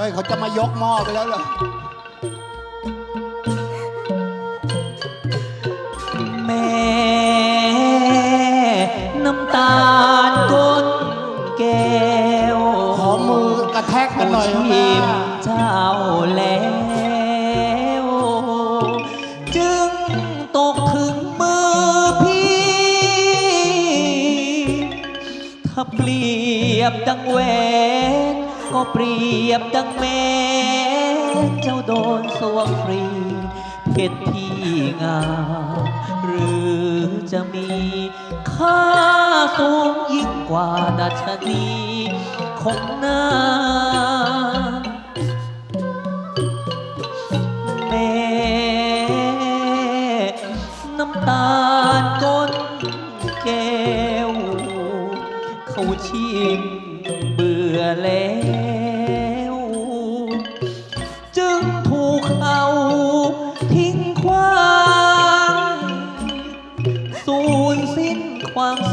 เฮ้ยเขาจะมายกหม้อไปแล้วเหรอแม่น้ำตาลก้นแก้วขอมือกระแทกกันหน่อยชิแม่มเจ้าแล้ว จึงตกถึงมือพี่ ถ้าเปรียบดังแหวน ก็เปรียบดังแม่เจ้าโดนสวงฟรีเพชรที่งามหรือจะมีค่าสูงยิ่งกว่าดัชนีของนางแม่น้ำตา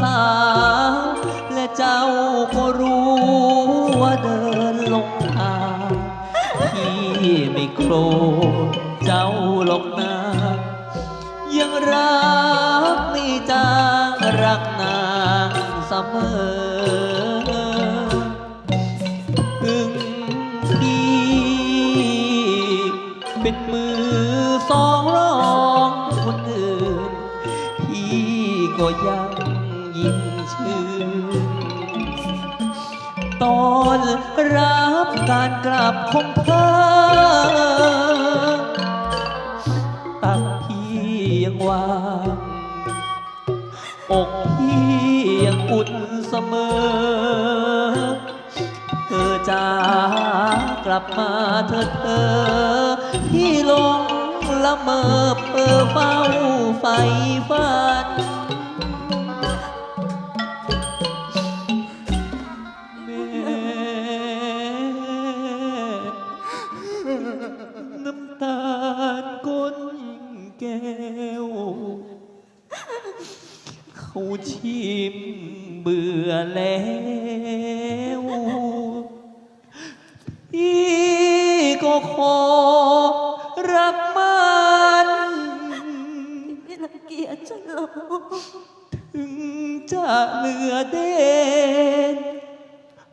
ความสาและเจ้าก็รู้ว่าเดินลงทางพี่ไม่โกรธเจ้าหรอกนะยังรักไม่จางรักนางเสมอถึงพี่เป็นมือสองรองคนอื่น พี่ก็ยัง ยิ่งชื่นตอนรับการกลับของเธอตักพี่ยังวางอกพี่ยังอุ่นเสมอ เธอจ้ากลับมาเธอเธอพี่หลงละเมอเพ้อเฝ้าไฟฝัน น้ำตาลก้นแก้ว เขาชิมเบื่อแล้วพี่ก็ขอรักมันไม่รังเกียจฉันหรอกถึงจะเหลือเด่น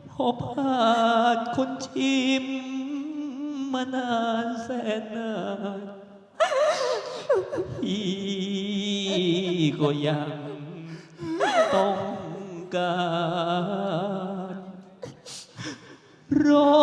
พอผ่านคนชิม มานานแสนนานพี่ก็ยังต้องการรอ